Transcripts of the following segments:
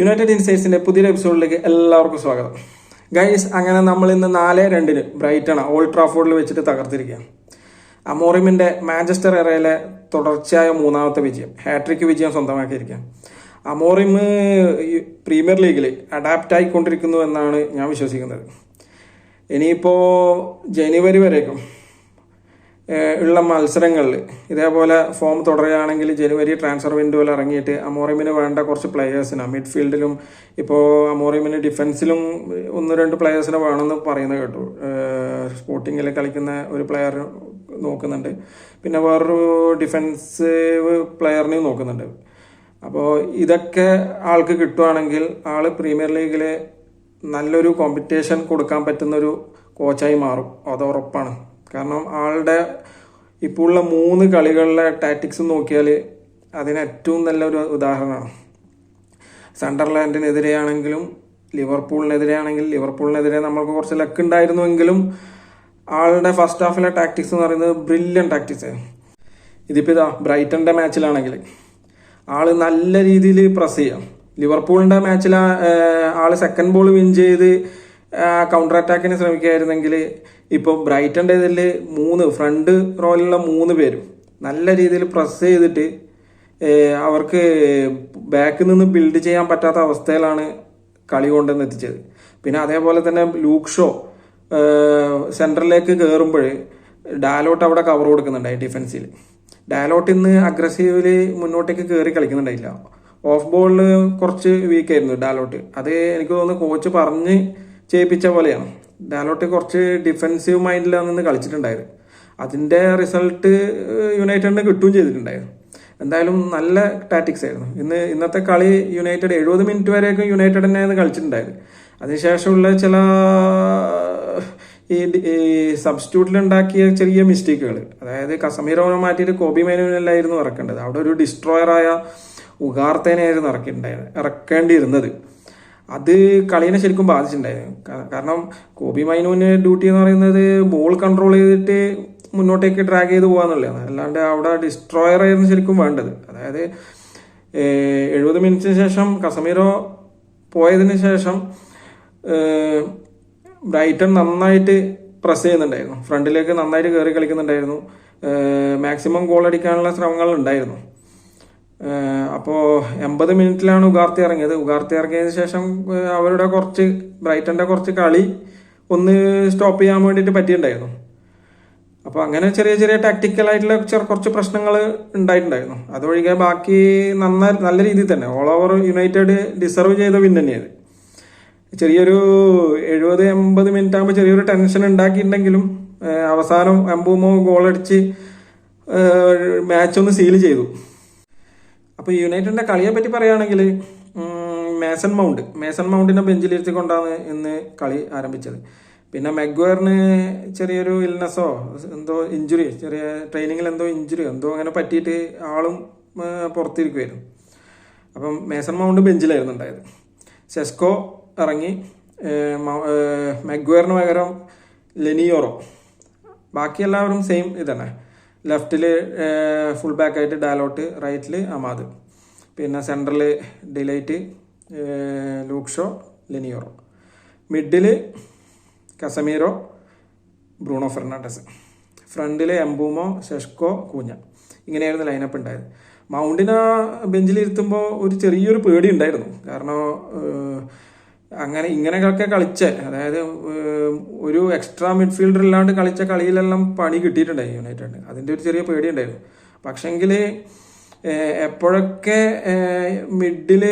United ഇൻസൈറ്റ്സിന്റെ പുതിയൊരു എപ്പിസോഡിലേക്ക് എല്ലാവർക്കും സ്വാഗതം. ഗൈസ് അങ്ങനെ നമ്മൾ ഇന്ന് നാല് രണ്ടിന് ബ്രൈറ്റൺ ഓൾഡ് ട്രാഫോർഡിൽ വെച്ചിട്ട് തകർത്തിരിക്കുക അമോറിമിന്റെ മാഞ്ചസ്റ്റർ എറയിലെ തുടർച്ചയായ മൂന്നാമത്തെ വിജയം ഹാട്രിക് വിജയം സ്വന്തമാക്കിയിരിക്കുക അമോറിം പ്രീമിയർ ലീഗിൽ അഡാപ്റ്റ് ആയിക്കൊണ്ടിരിക്കുന്നു എന്നാണ് ഞാൻ വിശ്വസിക്കുന്നത്. ഇനിയിപ്പോൾ ജനുവരി വരേക്കും. ഉള്ള മത്സരങ്ങളിൽ. ഇതേപോലെ ഫോം തുടരുകയാണെങ്കിൽ ജനുവരി ട്രാൻസ്ഫർ വിൻഡോയിൽ ഇറങ്ങിയിട്ട് അമോറിമിന് വേണ്ട കുറച്ച് പ്ലെയേഴ്സിന് മിഡ്ഫീൽഡിലും ഇപ്പോൾ അമോറിമിന് ഡിഫൻസിലും ഒന്ന് രണ്ട് പ്ലെയേഴ്സിനെ വേണമെന്ന് പറയുന്നത് കേട്ടു. സ്പോർട്ടിങ്ങിൽ കളിക്കുന്ന ഒരു പ്ലെയർ നോക്കുന്നുണ്ട്. പിന്നെ വേറൊരു ഡിഫൻസീവ് പ്ലെയറിനെയും നോക്കുന്നുണ്ട്. അപ്പോൾ ഇതൊക്കെ ആൾക്ക് കിട്ടുവാണെങ്കിൽ ആൾ പ്രീമിയർ ലീഗിൽ നല്ലൊരു കോമ്പറ്റീഷൻ കൊടുക്കാൻ പറ്റുന്നൊരു കോച്ചായി മാറും. അത് ഉറപ്പാണ്. കാരണം ആളുടെ ഇപ്പോൾ ഉള്ള മൂന്ന് കളികളിലെ ടാറ്റിക്സ് നോക്കിയാൽ അതിന് ഏറ്റവും നല്ലൊരു ഉദാഹരണമാണ്. സണ്ടർലാൻഡിനെതിരെയാണെങ്കിലും ലിവർപൂളിനെതിരെയാണെങ്കിൽ ലിവർപൂളിനെതിരെ നമ്മൾക്ക് കുറച്ച് ലക്ക് ഉണ്ടായിരുന്നുവെങ്കിലും ആളുടെ ഫസ്റ്റ് ഹാഫിലെ ടാക്ടിക്സ് എന്ന് പറയുന്നത് ബ്രില്യൻ ടാക്ടിക്സ് ഇതിപ്പോൾ ഇതാ ബ്രൈറ്റന്റെ മാച്ചിലാണെങ്കിൽ ആൾ നല്ല രീതിയിൽ പ്രസ് ചെയ്യാം. ലിവർപൂളിന്റെ മാച്ചിൽ ആൾ സെക്കൻഡ് ബോൾ വിൻ ചെയ്ത് കൗണ്ടർ അറ്റാക്കിന് ശ്രമിക്കുകയായിരുന്നെങ്കിൽ ഇപ്പോൾ ബ്രൈറ്റന്റെ ഇതിൽ മൂന്ന് ഫ്രണ്ട് റോയിലുള്ള മൂന്ന് പേരും നല്ല രീതിയിൽ പ്രസ് ചെയ്തിട്ട് അവർക്ക് ബാക്കിൽ നിന്ന് ബിൽഡ് ചെയ്യാൻ പറ്റാത്ത അവസ്ഥയിലാണ് കളി കൊണ്ടുവന്ന് എത്തിച്ചത്. പിന്നെ അതേപോലെ തന്നെ ലൂക്ക് ഷോ സെൻട്രലിലേക്ക് കയറുമ്പോൾ ഡാലോട്ട് അവിടെ കവർ കൊടുക്കുന്നുണ്ടായി ഡിഫൻസിൽ ഡാലോട്ട് ഇന്ന് അഗ്രസീവിൽ മുന്നോട്ടേക്ക് കയറി കളിക്കുന്നുണ്ടായില്ല. ഓഫ് ബോളിൽ കുറച്ച് വീക്കായിരുന്നു ഡാലോട്ട് അത് എനിക്ക് തോന്നുന്നു കോച്ച് പറഞ്ഞ് ചെയ്യിപ്പിച്ച പോലെയാണ്. ഡാലോട്ടി കുറച്ച് ഡിഫെൻസീവ് മൈൻഡിലാണ് നിന്ന് കളിച്ചിട്ടുണ്ടായത്. അതിന്റെ റിസൾട്ട് യുണൈറ്റഡിന് കിട്ടുകയും ചെയ്തിട്ടുണ്ടായിരുന്നു. എന്തായാലും നല്ല ടാറ്റിക്സ് ആയിരുന്നു. ഇന്ന് ഇന്നത്തെ കളി യുണൈറ്റഡ് എഴുപത് മിനിറ്റ് വരെയൊക്കെ യുണൈറ്റഡ് തന്നെയാണ് കളിച്ചിട്ടുണ്ടായത്. അതിനുശേഷമുള്ള ചില ഈ ഉണ്ടാക്കിയ ചെറിയ മിസ്റ്റേക്കുകൾ അതായത് കസമീറോനെ മാറ്റിയിട്ട് കോബി മേനുവിനല്ലായിരുന്നു ഇറക്കേണ്ടത്. അവിടെ ഒരു ഡിസ്ട്രോയറായ ഉഗാർത്തേനെയായിരുന്നു ഇറക്കേണ്ടത് ഇറക്കേണ്ടിയിരുന്നത്. അത് കളീനെ ശരിക്കും ബാധിച്ചിട്ടുണ്ടായിരുന്നു കാരണം കോബി മൈനുവിന് ഡ്യൂട്ടി എന്ന് പറയുന്നത് ബോൾ കൺട്രോൾ ചെയ്തിട്ട് മുന്നോട്ടേക്ക് ഡ്രാഗ് ചെയ്ത് പോകാന്നുള്ളതാണ് അല്ലാണ്ട് അവിടെ ഡിസ്ട്രോയർ ആയിരുന്നു ശരിക്കും വേണ്ടത്. അതായത് എഴുപത് മിനിറ്റിന് ശേഷം കസമീറോ പോയതിന് ശേഷം ബ്രൈറ്റൺ നന്നായിട്ട് പ്രസ് ചെയ്യുന്നുണ്ടായിരുന്നു. ഫ്രണ്ടിലേക്ക് നന്നായിട്ട് കയറി കളിക്കുന്നുണ്ടായിരുന്നു. മാക്സിമം ഗോൾ അടിക്കാനുള്ള ശ്രമങ്ങൾ ഉണ്ടായിരുന്നു. അപ്പോൾ എൺപത് മിനിറ്റിലാണ് ഉഗാർത്തി ഇറങ്ങിയത്. ഉഗാർത്തി ഇറങ്ങിയതിന് ശേഷം അവരുടെ കുറച്ച് ബ്രൈറ്റന്റെ കുറച്ച് കളി ഒന്ന് സ്റ്റോപ്പ് ചെയ്യാൻ വേണ്ടിയിട്ട് പറ്റിയിട്ടുണ്ടായിരുന്നു. അപ്പോൾ അങ്ങനെ ചെറിയ ചെറിയ ടാക്ടിക്കലായിട്ടുള്ള ചെറു കുറച്ച് പ്രശ്നങ്ങൾ ഉണ്ടായിട്ടുണ്ടായിരുന്നു. അതൊഴികെ ബാക്കി നന്ന നല്ല രീതിയിൽ തന്നെ. ഓൾ ഓവർ യുണൈറ്റഡ് ഡിസർവ് ചെയ്ത വിൻ തന്നെയത് ചെറിയൊരു എഴുപത് എൺപത് മിനിറ്റ് ആകുമ്പോൾ ചെറിയൊരു ടെൻഷൻ ഉണ്ടാക്കിയിട്ടുണ്ടെങ്കിലും അവസാനം എംബൂമോ ഗോളടിച്ച് മാച്ച് ഒന്ന് സീൽ ചെയ്തു. അപ്പോൾ യുണൈറ്റഡിന്റെ കളിയെ പറ്റി പറയുകയാണെങ്കിൽ മേസൺ മൗണ്ട്. മേസൺ മൗണ്ടിനെ ബെഞ്ചിലിരുത്തിക്കൊണ്ടാണ് ഇന്ന് കളി ആരംഭിച്ചത്. പിന്നെ മെഗ്വയറിന് ചെറിയൊരു ഇൽനെസ്സോ എന്തോ ഇഞ്ചുറി ചെറിയ ട്രെയിനിങ്ങിൽ എന്തോ ഇഞ്ചുറി എന്തോ അങ്ങനെ പറ്റിയിട്ട് ആളും പുറത്തിരിക്കുമായിരുന്നു അപ്പം മേസൺ മൗണ്ട് ബെഞ്ചിലായിരുന്നു ഉണ്ടായത്. സെസ്കോ ഇറങ്ങി മെഗ്വയറിന് പകരം ലെനിയോറോ. ബാക്കി എല്ലാവരും സെയിം ഇതന്നെ ലെഫ്റ്റിൽ ഫുൾ ബാക്ക് ആയിട്ട് ഡാലോട്ട് റൈറ്റിൽ അമാദ്. പിന്നെ central De Ligt Luke Shaw Leny Yoro. Middle Casemiro Bruno Fernandes. ഫ്രണ്ടിൽ എംബൂമോ ഷെഷ്കോ കൂഞ്ഞ. ഇങ്ങനെയായിരുന്നു ലൈനപ്പ് ഉണ്ടായത്. മൗണ്ടിന് ബെഞ്ചിലിരുത്തുമ്പോൾ ഒരു ചെറിയൊരു പേടി ഉണ്ടായിരുന്നു. കാരണം അങ്ങനെ ഇങ്ങനെയൊക്കെ കളിച്ച. അതായത് ഒരു എക്സ്ട്രാ മിഡ്ഫീൽഡർ ഇല്ലാണ്ട് കളിച്ച കളിയിലെല്ലാം പണി കിട്ടിയിട്ടുണ്ടായി യുണൈറ്റഡിന് അതിന്റെ ഒരു ചെറിയ പേടി ഉണ്ടായിരുന്നു പക്ഷെങ്കിൽ എപ്പോഴൊക്കെ മിഡിൽ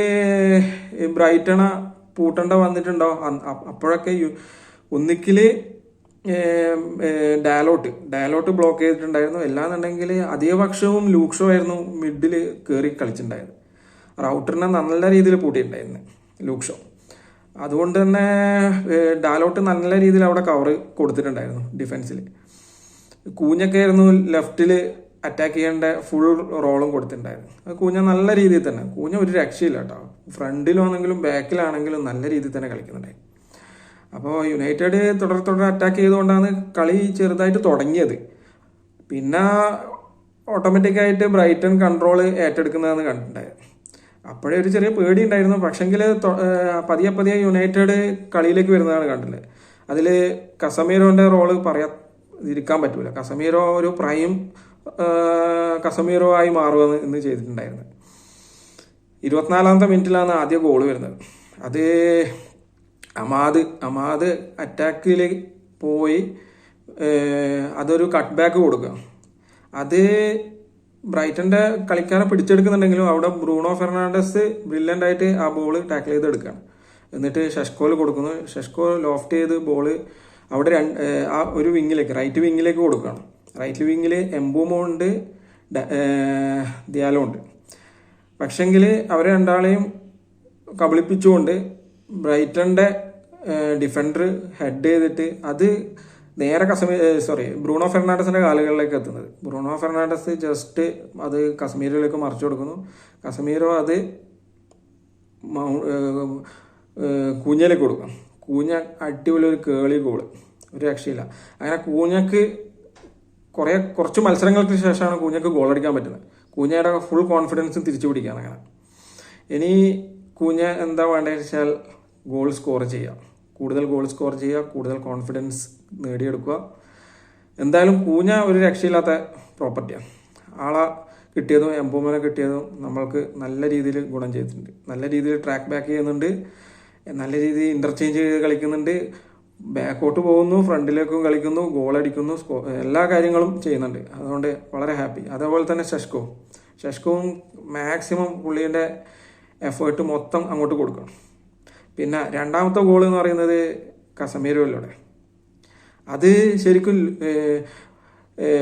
ബ്രൈറ്റണ പൂട്ടണ്ട വന്നിട്ടുണ്ടോ? അപ്പോഴൊക്കെ ഒന്നിക്കിൽ ഡയലോട്ട് ഡയലോട്ട് ബ്ലോക്ക് ചെയ്തിട്ടുണ്ടായിരുന്നു. എല്ലാന്നുണ്ടെങ്കിൽ അധികപക്ഷവും ലൂക്ഷോ ആയിരുന്നു മിഡിൽ കയറി കളിച്ചിട്ടുണ്ടായത്. റൗട്ടറിനെ നല്ല രീതിയിൽ പൂട്ടിയിട്ടുണ്ടായിരുന്നു ലൂക്ഷോ അതുകൊണ്ട് തന്നെ ഡാലോട്ട് നല്ല രീതിയിൽ അവിടെ കവർ കൊടുത്തിട്ടുണ്ടായിരുന്നു ഡിഫൻസിൽ കൂഞ്ഞൊക്കെ ആയിരുന്നു ലെഫ്റ്റിൽ അറ്റാക്ക് ചെയ്യേണ്ട ഫുൾ റോളും കൊടുത്തിട്ടുണ്ടായിരുന്നു. കൂഞ്ഞ നല്ല രീതിയിൽ തന്നെ കൂഞ്ഞ ഒരു രക്ഷയില്ല കേട്ടോ. ഫ്രണ്ടിലാണെങ്കിലും ബാക്കിലാണെങ്കിലും നല്ല രീതിയിൽ തന്നെ കളിക്കുന്നുണ്ടായിരുന്നു. അപ്പോൾ യുണൈറ്റഡ് തുടർ തുടർ അറ്റാക്ക് ചെയ്തുകൊണ്ടാണ് കളി ചെറുതായിട്ട് തുടങ്ങിയത്. പിന്നെ ഓട്ടോമാറ്റിക്കായിട്ട് ബ്രൈറ്റൺ കൺട്രോൾ ഏറ്റെടുക്കുന്നതെന്ന് കണ്ടിട്ടുണ്ടായത് അപ്പോഴേ ഒരു ചെറിയ പേടി ഉണ്ടായിരുന്നു പക്ഷെങ്കിൽ പതിയെ പതിയെ യുണൈറ്റഡ് കളിയിലേക്ക് വരുന്നതാണ് കണ്ടത് അതിൽ കസമീറോന്റെ റോൾ പറയാതിരിക്കാൻ പറ്റൂല. കസമീറോ ഒരു പ്രൈം കസമീറോ ആയി മാറുമെന്ന് ഇന്ന് ചെയ്തിട്ടുണ്ടായിരുന്നു. ഇരുപത്തിനാലാമത്തെ മിനിറ്റിലാണ് ആദ്യ ഗോൾ വരുന്നത്. അത് അമാദ് അമാദ് അറ്റാക്കിൽ പോയി അതൊരു കട്ട് ബാക്ക് കൊടുക്കുക. അത് ബ്രൈറ്റന്റെ കളിക്കാരെ പിടിച്ചെടുക്കുന്നുണ്ടെങ്കിലും അവിടെ ബ്രൂണോ ഫെർണാണ്ടസ് ബ്രില്യന്റ് ആയിട്ട് ആ ബോൾ ടാക്കിൾ ചെയ്തെടുക്കുകയാണ്. എന്നിട്ട് ഷഷ്കോയിൽ കൊടുക്കുന്നു. ഷഷ്കോ ലോഫ്റ്റ് ചെയ്ത് ബോൾ അവിടെ രണ്ട് ആ ഒരു വിങ്ങിലേക്ക് റൈറ്റ് വിങ്ങിലേക്ക് കൊടുക്കുകയാണ്. റൈറ്റ് വിങ്ങിൽ എംബൂമോ ഉണ്ട് ദിയാലോ ഉണ്ട്. പക്ഷെങ്കിൽ അവരെ രണ്ടാളെയും കബളിപ്പിച്ചുകൊണ്ട് ബ്രൈറ്റന്റെ ഡിഫൻഡർ ഹെഡ് ചെയ്തിട്ട് അത് നേരെ കശ്മീർ സോറി ബ്രൂണോ ഫെർണാണ്ടസിന്റെ കാലുകളിലേക്ക് എത്തുന്നത്. ബ്രൂണോ ഫെർണാണ്ടസ് ജസ്റ്റ് അത് കശ്മീരിലേക്ക് മറിച്ചു കൊടുക്കുന്നു. കശ്മീരോ അത് കൂഞ്ഞയിലേക്ക് കൊടുക്കും. കൂഞ്ഞ അടിപൊളി ഒരു കേളി ഗോൾ ഒരു രക്ഷയില്ല. അങ്ങനെ കൂഞ്ഞക്ക് കുറേ കുറച്ച് മത്സരങ്ങൾക്ക് ശേഷമാണ് കൂഞ്ഞക്ക് ഗോൾ അടിക്കാൻ പറ്റുന്നത്. കൂഞ്ഞയുടെ ഫുൾ കോൺഫിഡൻസും തിരിച്ചു പിടിക്കുകയാണ് അങ്ങനെ. ഇനി കൂഞ്ഞ എന്താ വേണ്ടതെന്ന് വെച്ചാൽ ഗോൾ സ്കോർ ചെയ്യുക. കൂടുതൽ ഗോൾ സ്കോർ ചെയ്യുക കൂടുതൽ കോൺഫിഡൻസ് നേടിയെടുക്കുക. എന്തായാലും കൂഞ്ഞ ഒരു രക്ഷയില്ലാത്ത പ്രോപ്പർട്ടിയാണ് ആളെ കിട്ടിയതും എംബോമനെ കിട്ടിയതും നമ്മൾക്ക് നല്ല രീതിയിൽ ഗുണം ചെയ്തിട്ടുണ്ട്. നല്ല രീതിയിൽ ട്രാക്ക് ബാക്ക് ചെയ്യുന്നുണ്ട്. നല്ല രീതിയിൽ ഇന്റർചേഞ്ച് ചെയ്ത് കളിക്കുന്നുണ്ട്. ബാക്കോട്ട് പോകുന്നു ഫ്രണ്ടിലേക്കും കളിക്കുന്നു ഗോൾ അടിക്കുന്നു സ്കോ എല്ലാ കാര്യങ്ങളും ചെയ്യുന്നുണ്ട്. അതുകൊണ്ട് വളരെ ഹാപ്പി അതേപോലെ തന്നെ ശഷ്കോ ശഷ്കവും മാക്സിമം പുള്ളീന്റെ എഫേർട്ട് മൊത്തം അങ്ങോട്ട് കൊടുക്കണം. പിന്നെ രണ്ടാമത്തെ ഗോൾ എന്ന് പറയുന്നത് കസമീരോയിലൂടെ അത് ശരിക്കും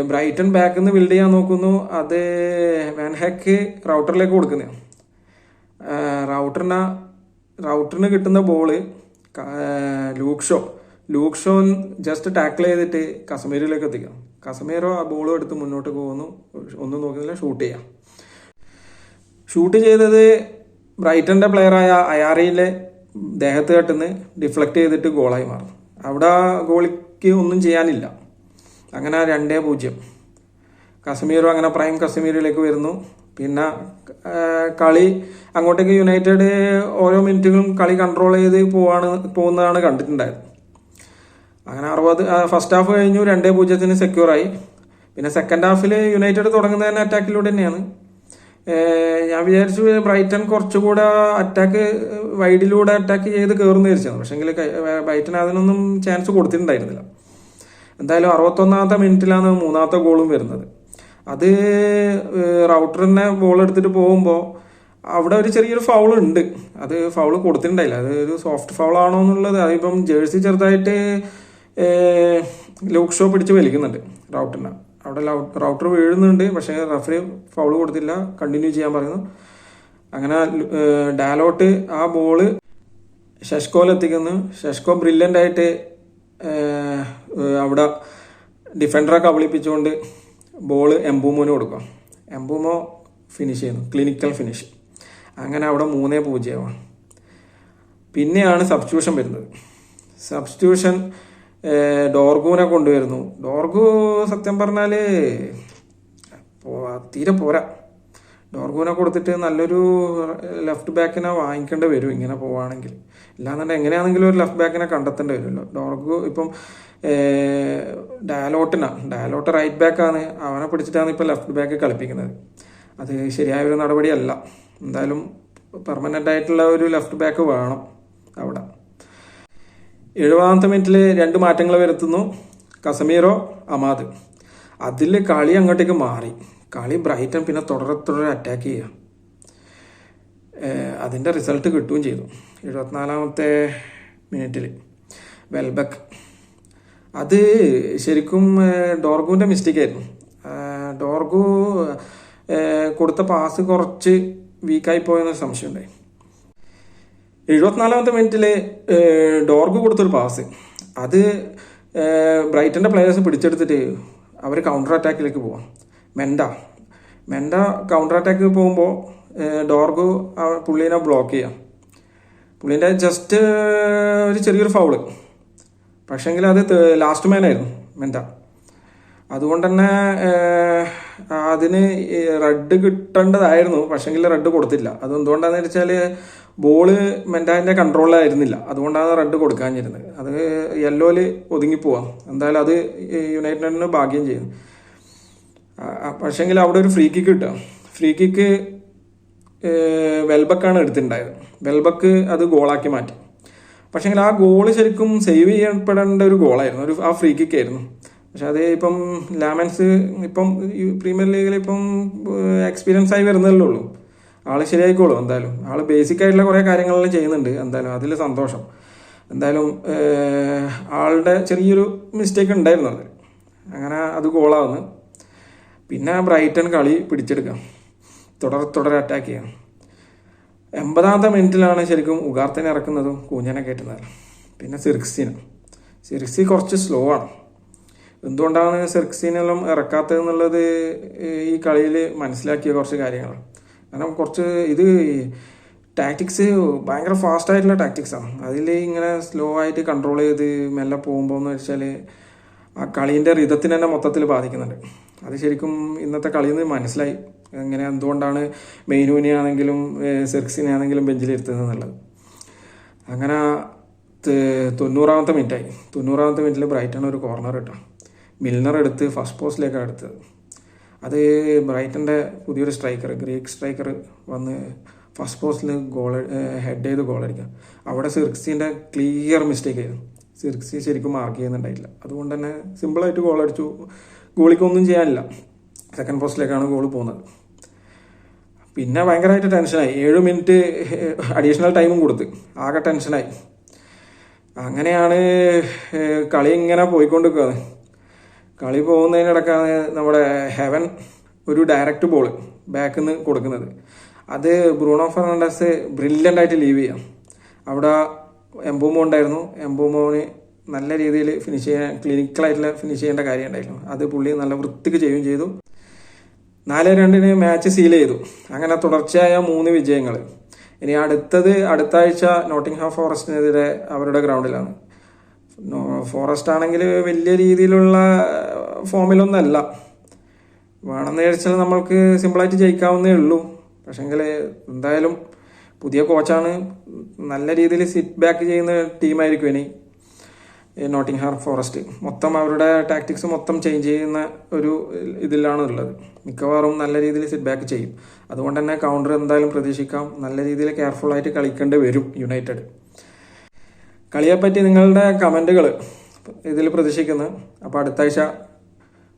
ബ്രൈറ്റൺ ബാക്ക് നിന്ന് ബിൽഡ് ചെയ്യാൻ നോക്കുന്നു. അത് വാൻഹാക്ക് റൗട്ടറിലേക്ക് കൊടുക്കുന്നത് റൗട്ടറിന റൗട്ടറിന് കിട്ടുന്ന ball Luke Shaw Luke Shaw just tackle ചെയ്തിട്ട് കസമീരിലേക്ക് എത്തിക്കണം. കസമീരോ ആ ബോളും എടുത്ത് മുന്നോട്ട് പോകുന്നു. ഒന്നും നോക്കുന്നില്ല ഷൂട്ട് ചെയ്യാം. ഷൂട്ട് ചെയ്തത് ബ്രൈറ്റന്റെ പ്ലെയറായ അയാറിയിലെ ദേഹത്ത് കെട്ടുന്ന് ഡിഫ്ലക്റ്റ് ചെയ്തിട്ട് ഗോളായി മാറും. അവിടെ ഗോളിക്ക് ഒന്നും ചെയ്യാനില്ല. അങ്ങനെ രണ്ടേ പൂജ്യം. കശ്മീരും അങ്ങനെ പ്രൈം കശ്മീരിലേക്ക് വരുന്നു. പിന്നെ കളി അങ്ങോട്ടേക്ക് യുണൈറ്റഡ് ഓരോ മിനിറ്റുകളും കളി കൺട്രോൾ ചെയ്ത് പോവാണ് പോകുന്നതാണ് കണ്ടിട്ടുണ്ടായത്. അങ്ങനെ അറുപത് ഫസ്റ്റ് ഹാഫ് കഴിഞ്ഞു രണ്ടേ പൂജ്യത്തിന് സെക്യൂറായി പിന്നെ സെക്കൻഡ് ഹാഫിൽ യുണൈറ്റഡ് തുടങ്ങുന്നത് തന്നെ അറ്റാക്കിലൂടെ തന്നെയാണ്. ഞാൻ വിചാരിച്ചു ബ്രൈറ്റൺ കുറച്ചുകൂടെ അറ്റാക്ക് വൈഡിലൂടെ അറ്റാക്ക് ചെയ്ത് കയറുന്ന വിചാരിച്ചാണ് പക്ഷേങ്കിൽ ബ്രൈറ്റൺ അതിനൊന്നും ചാൻസ് കൊടുത്തിട്ടുണ്ടായിരുന്നില്ല. എന്തായാലും അറുപത്തൊന്നാമത്തെ മിനിറ്റിലാണ് മൂന്നാമത്തെ ഗോളും വരുന്നത്. അത് റൗട്ടറിനെ ബോൾ എടുത്തിട്ട് പോകുമ്പോൾ അവിടെ ഒരു ചെറിയൊരു ഫൗൾ ഉണ്ട്. അത് ഫൗൾ കൊടുത്തിട്ടുണ്ടായില്ല. അത് ഒരു സോഫ്റ്റ് ഫൗൾ ആണോ എന്നുള്ളത് അതിപ്പം ജേഴ്സി ചെറുതായിട്ട് ലൂക്ക് ഷോ പിടിച്ച് വലിക്കുന്നുണ്ട് റൗട്ടറിനെ. അവിടെ റൗട്ടർ വീഴുന്നുണ്ട് പക്ഷേ റഫറി ഫൗൾ കൊടുത്തില്ല. കണ്ടിന്യൂ ചെയ്യാൻ പറയുന്നു. അങ്ങനെ ഡാലോട്ട് ആ ബോൾ ഷെഷ്കോയിലെത്തിക്കുന്നു ശഷ്കോ ബ്രില്യന്റ് ആയിട്ട് അവിടെ ഡിഫൻഡറെ കബളിപ്പിച്ചുകൊണ്ട് ബോൾ എംബൂമോന് കൊടുക്കുക എംബൂമോ ഫിനിഷ് ചെയ്യുന്നു. ക്ലിനിക്കൽ ഫിനിഷ് അങ്ങനെ അവിടെ മൂന്നേ പൂജ്യമാണ്. പിന്നെയാണ് സബ്സ്റ്റിറ്റ്യൂഷൻ വരുന്നത്. സബ്സ്റ്റിറ്റ്യൂഷൻ ഡോർഗുവിനെ കൊണ്ടുവരുന്നു. ഡോർഗു സത്യം പറഞ്ഞാൽ തീരെ പോരാ. ഡോർഗുവിനെ കൊടുത്തിട്ട് നല്ലൊരു ലെഫ്റ്റ് ബാക്കിനെ വാങ്ങിക്കേണ്ടി വരും ഇങ്ങനെ പോവാണെങ്കിൽ. ഇല്ലാന്നുണ്ടെങ്കിൽ എങ്ങനെയാണെങ്കിലും ഒരു ലെഫ്റ്റ് ബാക്കിനെ കണ്ടെത്തേണ്ടി വരുമല്ലോ. ഡോർഗു ഇപ്പം ഡയലോട്ടിനാണ് ഡയലോട്ട് റൈറ്റ് ബാക്കാണ് അവനെ പിടിച്ചിട്ടാണ് ഇപ്പം ലെഫ്റ്റ് ബാക്ക് കളിപ്പിക്കുന്നത്. അത് ശരിയായ ഒരു നടപടിയല്ല. എന്തായാലും പെർമനന്റ് ആയിട്ടുള്ള ഒരു ലെഫ്റ്റ് ബാക്ക് വേണം അവിടെ. എഴുപതാമത്തെ മിനിറ്റിൽ രണ്ട് മാറ്റങ്ങൾ വരുത്തുന്നു. Casemiro Amad. അതിൽ കളി അങ്ങോട്ടേക്ക് മാറി. കളി ബ്രൈറ്റൺ പിന്നെ തുടരെ തുടരെ അറ്റാക്ക് ചെയ്യുക അതിന്റെ റിസൾട്ട് കിട്ടുകയും ചെയ്തു. എഴുപത്തിനാലാമത്തെ മിനിറ്റിൽ വെൽബക്ക് അത് ശരിക്കും ഡോർഗുവിന്റെ മിസ്റ്റേക്ക് ആയിരുന്നു. ഡോർഗു കൊടുത്ത പാസ് കുറച്ച് വീക്കായി പോയെന്ന് സംശയമുണ്ടായി. എഴുപത്തിനാലാമത്തെ മിനിറ്റിൽ ഡോർഗു കൊടുത്തൊരു പാസ് അത് ബ്രൈറ്റന്റെ പ്ലെയേഴ്സ് പിടിച്ചെടുത്തിട്ട് അവർ കൗണ്ടർ അറ്റാക്കിലേക്ക് പോവാം. മെൻഡ മെൻഡ കൗണ്ടർ അറ്റാക്ക് പോകുമ്പോൾ ഡോർഗു പുള്ളീനെ ബ്ലോക്ക് ചെയ്യാം. പുള്ളീന്റെ ജസ്റ്റ് ഒരു ചെറിയൊരു ഫൗൾ പക്ഷേങ്കിൽ അത് ലാസ്റ്റ് മാനായിരുന്നു മെൻഡ അതുകൊണ്ട് തന്നെ അതിന് റെഡ് കിട്ടേണ്ടതായിരുന്നു പക്ഷേങ്കിൽ റെഡ് കൊടുത്തില്ല. അത് എന്തുകൊണ്ടാന്ന് വെച്ചാൽ ബോൾ മെൻഡാന്റെ കൺട്രോളിലായിരുന്നില്ല അതുകൊണ്ടാണ് റെഡ് കൊടുക്കാഞ്ഞിരുന്നത്. അത് യെല്ലോയിൽ ഒതുങ്ങിപ്പോവാം. എന്തായാലും അത് യുണൈറ്റഡിന് ഭാഗ്യം ചെയ്തു പക്ഷെങ്കിൽ അവിടെ ഒരു ഫ്രീ കിക്ക് കിട്ടുക. ഫ്രീ കിക്ക് വെൽബക്കാണ് എടുത്തിട്ടുണ്ടായത്. വെൽബക്ക് അത് ഗോളാക്കി മാറ്റി. പക്ഷേങ്കിൽ ആ ഗോൾ ശരിക്കും സേവ് ചെയ്യപ്പെടേണ്ട ഒരു ഗോളായിരുന്നു ഒരു ആ ഫ്രീ കിക്ക് ആയിരുന്നു. പക്ഷെ അത് ഇപ്പം ലാമൻസ് ഇപ്പം പ്രീമിയർ ലീഗിൽ ഇപ്പം എക്സ്പീരിയൻസ് ആയി വരുന്നതല്ലേ ഉള്ളൂ. ആൾ ശരിയായിക്കോളും എന്തായാലും. ആൾ ബേസിക് ആയിട്ടുള്ള കുറേ കാര്യങ്ങളെല്ലാം ചെയ്യുന്നുണ്ട് എന്തായാലും. അതിൽ സന്തോഷം. എന്തായാലും ആളുടെ ചെറിയൊരു മിസ്റ്റേക്ക് ഉണ്ടായിരുന്നു അത്. അങ്ങനെ അത് ഗോളാവുന്നു പിന്നെ ബ്രൈറ്റൺ കളി പിടിച്ചെടുക്കാം. തുടർ തുടർ അറ്റാക്ക് ചെയ്യാം. എൺപതാമത്തെ മിനിറ്റിലാണ് ശരിക്കും ഉഗാർത്തനെ ഇറക്കുന്നതും കൂഞ്ഞനെ കയറ്റുന്നത് പിന്നെ സിർക്സിന്. സിർക്സി കുറച്ച് സ്ലോ ആണ്. എന്തുകൊണ്ടാണ് സിർക്സിനെല്ലാം ഇറക്കാത്തത് എന്നുള്ളത് ഈ കളിയിൽ മനസ്സിലാക്കിയ കുറച്ച് കാര്യങ്ങളാണ്. കാരണം കുറച്ച് ഇത് ടാക്ടിക്സ് ഭയങ്കര ഫാസ്റ്റ് ആയിട്ടുള്ള ടാക്ടിക്സാണ് അതിൽ ഇങ്ങനെ സ്ലോ ആയിട്ട് കൺട്രോൾ ചെയ്ത് മെല്ലെ പോകുമ്പോൾ എന്ന് വെച്ചാൽ ആ കളീന്റെ റിതത്തിന് തന്നെ മൊത്തത്തിൽ ബാധിക്കുന്നുണ്ട്. അത് ശരിക്കും ഇന്നത്തെ കളിയിൽ നിന്ന് മനസ്സിലായി. എങ്ങനെ എന്തുകൊണ്ടാണ് മെയിനുവിനെ ആണെങ്കിലും സെർക്സിനെ ആണെങ്കിലും ബെഞ്ചിലിരുത്തുന്നത് എന്നുള്ളത് അങ്ങനെ തൊണ്ണൂറാമത്തെ മിനിറ്റായി. തൊണ്ണൂറാമത്തെ മിനിറ്റിൽ ബ്രൈറ്റൺ ഒരു കോർണർ ഇട്ടു. മിൽനർ എടുത്ത് ഫസ്റ്റ് പോസ്റ്റിലേക്കാണ് എടുത്തത്. അത് ബ്രൈറ്റന്റെ പുതിയൊരു സ്ട്രൈക്കർ ഗ്രീക്ക് സ്ട്രൈക്കർ വന്ന് ഫസ്റ്റ് പോസ്റ്റിൽ ഗോൾ ഹെഡ് ചെയ്ത് ഗോൾ അടിക്കാം അവിടെ സിർക്സിന്റെ ക്ലിയർ മിസ്റ്റേക്ക് ആയിരുന്നു. സിർക്സി ശരിക്കും മാർക്ക് ചെയ്യുന്നുണ്ടായില്ല അതുകൊണ്ട് തന്നെ സിമ്പിളായിട്ട് ഗോൾ അടിച്ചു. ഗോളിക്കൊന്നും ചെയ്യാനില്ല. സെക്കൻഡ് പോസ്റ്റിലേക്കാണ് ഗോൾ പോകുന്നത്. പിന്നെ ഭയങ്കരമായിട്ട് ടെൻഷനായി ഏഴ് മിനിറ്റ് അഡീഷണൽ ടൈമും കൊടുത്ത്. ആകെ ടെൻഷനായി അങ്ങനെയാണ് കളി ഇങ്ങനെ പോയിക്കൊണ്ടിരിക്കുന്നത് കളി പോകുന്നതിനിടക്കാണ് നമ്മുടെ ഹെവൻ ഒരു ഡയറക്റ്റ് ബോൾ ബാക്കിൽ നിന്ന് കൊടുക്കുന്നത്. അത് ബ്രൂണോ ഫെർണാണ്ടസ് ബ്രില്യന്റ് ആയിട്ട് ലീവ് ചെയ്യാം. അവിടെ എംബോമോ ഉണ്ടായിരുന്നു. എംബൂമോന് നല്ല രീതിയിൽ ഫിനിഷ് ചെയ്യാൻ ക്ലിനിക്കലായിട്ടുള്ള ഫിനിഷ് ചെയ്യേണ്ട കാര്യം ഉണ്ടായിരുന്നു. അത് പുള്ളി നല്ല വൃത്തിക്ക് ചെയ്യുകയും ചെയ്തു. നാല് രണ്ടിന് മാച്ച് സീൽ ചെയ്തു. അങ്ങനെ തുടർച്ചയായ മൂന്ന് വിജയങ്ങൾ ഇനി അടുത്തത് അടുത്ത ആഴ്ച നോട്ടിംഗ്ഹാം ഫോറസ്റ്റിനെതിരെ അവരുടെ ഗ്രൗണ്ടിലാണ് ഫോറസ്റ്റ് ആണെങ്കിൽ വലിയ രീതിയിലുള്ള ഫോമിലൊന്നല്ല വേണമെന്ന് വിചാരിച്ചാൽ നമ്മൾക്ക് സിമ്പിളായിട്ട് ജയിക്കാവുന്നേ ഉള്ളൂ. പക്ഷെങ്കിൽ എന്തായാലും പുതിയ കോച്ചാണ് നല്ല രീതിയിൽ സിറ്റ് ബാക്ക് ചെയ്യുന്ന ടീമായിരിക്കും ഇനി. Nottingham Forest. മൊത്തം അവരുടെ ടാക്ടിക്സ് മൊത്തം ചേഞ്ച് ചെയ്യുന്ന ഒരു ഇതിലാണ് ഉള്ളത് മിക്കവാറും നല്ല രീതിയിൽ സിറ്റ് ബാക്ക് ചെയ്യും. അതുകൊണ്ട് തന്നെ കൗണ്ടർ എന്തായാലും പ്രതീക്ഷിക്കാം. നല്ല രീതിയിൽ കെയർഫുൾ ആയിട്ട് കളിക്കേണ്ടി വരും യുണൈറ്റഡ് കളിയെപ്പറ്റി നിങ്ങളുടെ കമന്റുകൾ ഇതിൽ പ്രതീക്ഷിക്കുന്നു. അപ്പോൾ അടുത്ത ആഴ്ച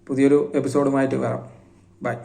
പുതിയൊരു എപ്പിസോഡുമായിട്ട് വരാം. ബൈ